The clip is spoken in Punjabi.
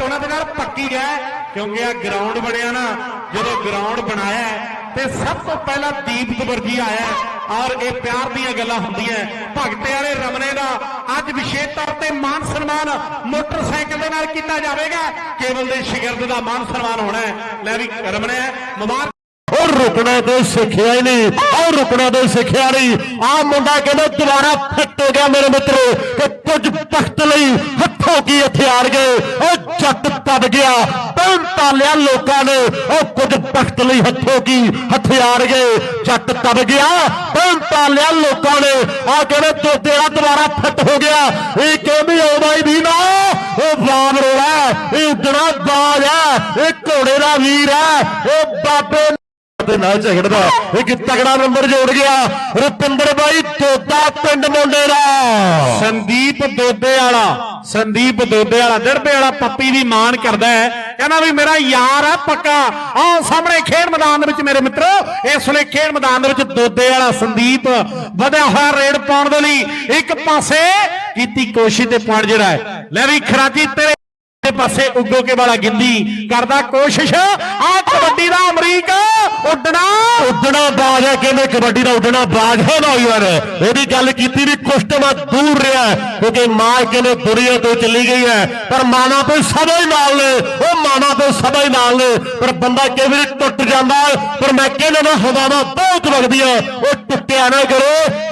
ਬਾਤਚੀਤ ਦੇ ਨਾਲ ਪੱਕੀ ਹੈ, ਕਿਉਂਕਿ ਆ ਗਰਾਊਂਡ ਬਣਿਆ ਨਾ, ਜਦੋਂ ਗਰਾਊਂਡ ਬਣਾਇਆ ਤੇ ਸਭ ਤੋਂ ਪਹਿਲਾਂ ਦੀਪ ਵਰਜੀ ਆਇਆ ਔਰ ਇਹ ਪਿਆਰ ਦੀਆਂ ਗੱਲਾਂ ਹੁੰਦੀਆਂ ਭਗਤੇ ਵਾਲੇ ਰਮਨੇ ਦਾ ਅੱਜ ਵਿਸ਼ੇਸ਼ ਤੌਰ ਤੇ ਮਾਨ ਸਨਮਾਨ ਮੋਟਰਸਾਈਕਲ ਦੇ ਨਾਲ ਕੀਤਾ ਜਾਵੇਗਾ। ਕੇਵਲ ਦੇ ਸ਼ਗਿਰਦ ਦਾ ਮਾਨ ਸਨਮਾਨ ਹੋਣਾ ਹੈ। ਲੈ ਵੀ ਰਮਨੇ, ਮੁਬਾਰਕ। ਉਹ ਰੁਕਣਾ ਤੇ ਸਿੱਖਿਆ ਹੀ ਨਹੀਂ ਉਹ ਰੁਕਣਾ ਤੇ ਸਿੱਖਿਆ ਨਹੀਂ। ਆ ਮੁੰਡਾ ਕਹਿੰਦਾ ਦੁਬਾਰਾ ਫਿੱਟ ਹੋ ਗਿਆ ਮੇਰੇ ਮਿੱਤਰੋ, ਕਿ ਕੁਝ ਵਕਤ ਲਈ ਹੱਥੋਂ ਕੀ ਹਥਿਆਰ ਗਏ। ਉਹ ਜੱਟ ਤੱਬ ਗਿਆ। ਪੈਣ ਤਾਲਿਆ ਲੋਕਾਂ ਨੇ। ਉਹ ਕੁਝ ਵਕਤ ਲਈ ਹੱਥੋਂ ਕੀ ਹਥਿਆਰ ਗਏ। ਜੱਟ ਤੱਬ ਗਿਆ। ਪੈਣ ਤਾਲਿਆ ਲੋਕਾਂ ਨੇ। ਆ ਕਹਿੰਦੇ ਤੋਤੇਰਾ ਦੁਬਾਰਾ ਫਿੱਟ ਹੋ ਗਿਆ। ਇਹ ਕਹਿੰਦੀ ਆਉਂਦਾ ਬਾਈ ਵੀ ਨਾ। ਉਹ ਬਾਬ ਰੋੜਾ ਇਹ ਉਡਣਾ ਬਾਜ ਹੈ। ਇਹ ਘੋੜੇ ਦਾ ਵੀਰ ਹੈ। ਇਹ ਬਾਬੇ ਤੇ ਨਾਲ ਝਗੜਦਾ। ਇੱਕ ਤਗੜਾ ਨੰਬਰ ਜੋੜ ਗਿਆ। ਰੁਪਿੰਦਰ ਬਾਈ ਤੋਤਾ ਪਿੰਡ ਮੁੰਡੇ ਦਾ। ਸੰਦੀਪ ਦੋਦੇ ਵਾਲਾ, ਸੰਦੀਪ ਦੋਦੇ ਵਾਲਾ, ਦਰਬੇ ਵਾਲਾ ਪੱਪੀ ਦੀ ਮਾਣ ਕਰਦਾ ਹੈ। ਕਹਿੰਦਾ ਵੀ ਮੇਰਾ ਯਾਰ ਹੈ ਪੱਕਾ। ਆਹ ਸਾਹਮਣੇ ਖੇਡ ਮੈਦਾਨ ਦੇ ਵਿੱਚ ਮੇਰੇ ਮਿੱਤਰੋ, ਇਸ ਵੇਲੇ ਖੇਡ ਮੈਦਾਨ ਦੇ ਵਿੱਚ ਦੋਦੇ ਵਾਲਾ ਸੰਦੀਪ ਵਧਿਆ ਹੋਇਆ ਰੇਡ ਪਾਉਣ ਦੇ ਲਈ ਇੱਕ ਪਾਸੇ ਕੀਤੀ ਕੋਸ਼ਿਸ਼ ਤੇ ਪੁਆਇੰਟ ਜਿਹੜਾ ਹੈ। ਲੈ ਵੀ ਖਰਾਜੀ ਤੇਰੇ ਪਾਸੇ ਉੱਗੋ ਕੇ ਵਾਲਾ ਗਿੰਦੀ ਕਰਦਾ ਕੋਸ਼ਿਸ਼। ਆ ਕਬੱਡੀ ਦਾ ਅਮਰੀਕ ਉੱਡਣਾ। ਉੱਡਣਾ ਬਾਜ ਹੈ ਕਹਿੰਦੇ ਕਬੱਡੀ ਦਾ ਉੱਡਣਾ ਬਾਜ ਹੈ ਨੌਜਵਾਨ? ਇਹਦੀ ਗੱਲ ਕੀਤੀ ਵੀ ਕੁਛ ਸਮਾਂ ਦੂਰ ਰਿਹਾ ਕਿਉਂਕਿ ਮਾਂ ਕਹਿੰਦੇ ਦੁਨੀਆ ਤੋਂ ਚਲੀ ਗਈ ਹੈ। ਪਰ ਮਾਨਾ ਤੋਂ ਸਦਾ ਹੀ ਨਾਲ ਨੇ, ਉਹ ਮਾਨਾ ਤੋਂ ਸਦਾ ਹੀ ਨਾਲ ਨੇ। ਪਰ ਬੰਦਾ ਕਈ ਵਾਰੀ ਟੁੱਟ ਜਾਂਦਾ ਪਰ ਮੈਂ ਕਹਿੰਦਾ ਨਾ ਹਵਾਵਾਂ ਬਹੁਤ ਵਗਦੀਆਂ, ਉਹ ਟੁੱਟਿਆ ਨਾ ਕਰੋ।